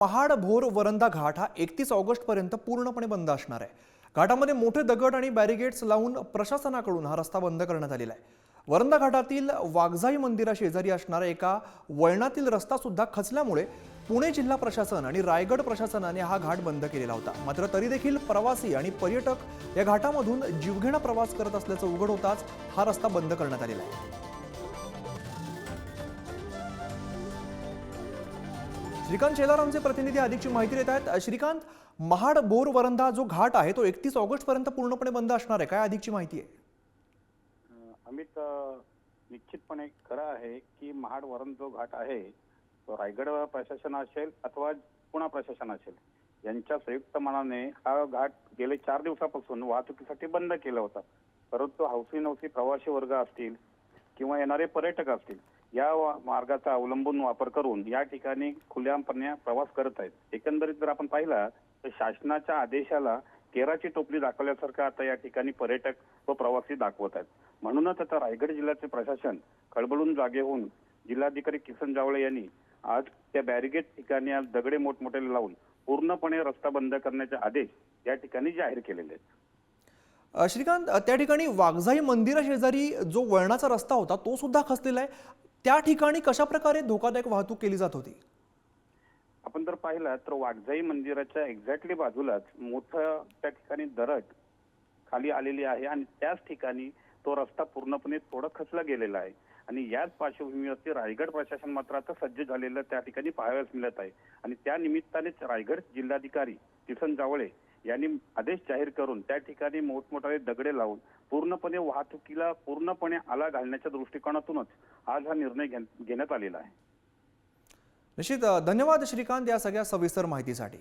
पहाड भोर वरंदा घाट हा एकतीस ऑगस्टपर्यंत पूर्णपणे बंद असणार आहे. घाटामध्ये मोठे दगड आणि बॅरिगेड्स लावून प्रशासनाकडून हा रस्ता बंद करण्यात आलेला आहे. वरंदा घाटातील वाघजाई मंदिरा शेजारी असणारा एका वळणातील रस्ता सुद्धा खचल्यामुळे पुणे जिल्हा प्रशासन आणि रायगड प्रशासनाने हा घाट बंद केलेला होता. मात्र तरी देखील प्रवासी आणि पर्यटक या घाटामधून जीवघेणा प्रवास करत असल्याचं उघड होताच हा रस्ता बंद करण्यात आलेला आहे. श्रीकांत शेलार आमचे प्रतिनिधी अधिकची माहिती देत आहेत. श्रीकांत महाड बोर वरंधा जो घाट आहे तो एकतीस ऑगस्ट पर्यंत पूर्णपणे बंद असणार आहे. काय अधिकची माहिती आहे? अमित निश्चितपणे खरं आहे की महाड वरण जो घाट आहे तो रायगड प्रशासन असेल अथवा पुणा प्रशासन असेल यांच्या संयुक्त मनाने हा घाट गेले चार दिवसापासून वाहतुकीसाठी बंद केला होता. परंतु हौसी नौसी प्रवासी वर्ग असतील किंवा येणारे पर्यटक असतील या मार्गाचा अवलंबून वापर करून या ठिकाणी खुल्यापणे प्रवास करत आहेत. एकंदरीत जर आपण पाहिला तर शासनाच्या आदेशाला केराची टोपली दाखवल्यासारखं आता या ठिकाणी पर्यटक व प्रवासी दाखवत आहेत. म्हणूनच आता रायगड जिल्ह्याचे प्रशासन खळबळून जागे होऊन जिल्हाधिकारी किसन जावळे यांनी आज त्या बॅरिगेड ठिकाणी आज दगडे मोठमोठे लावून पूर्णपणे रस्ता बंद करण्याचे आदेश या ठिकाणी जाहीर केलेले आहेत. श्रीकांत त्या ठिकाणी वाघजाई मंदिरा शेजारी जो वळणाचा रस्ता होता तो सुद्धा खचलेला आहे. त्या ठिकाणी कशा प्रकारे धोकादायक वाहतूक केली जात होती? आपण जर पाहिलं तर वाघजाई मंदिराच्या एक्झॅक्टली बाजूलाच मोठं त्या ठिकाणी दरड खाली आलेली आहे आणि त्याच ठिकाणी तो रस्ता पूर्णपणे थोडा खचला गेलेला आहे. आणि याच पार्श्वभूमीवरती रायगड प्रशासन मात्र आता सज्ज झालेलं त्या ठिकाणी पाहाव्यास मिळत आहे. आणि त्या निमित्तानेच रायगड जिल्हाधिकारी किसन जावळे यांनी आदेश जाहीर करून त्या ठिकाणी मोठमोठाले दगडे लावून पूर्णपणे वाहतुकीला पूर्णपणे आला घालण्याच्या दृष्टिकोनातूनच आज हा निर्णय घेण्यात आलेला आहे. निश्चित धन्यवाद श्रीकांत या सगळ्या सविस्तर माहितीसाठी.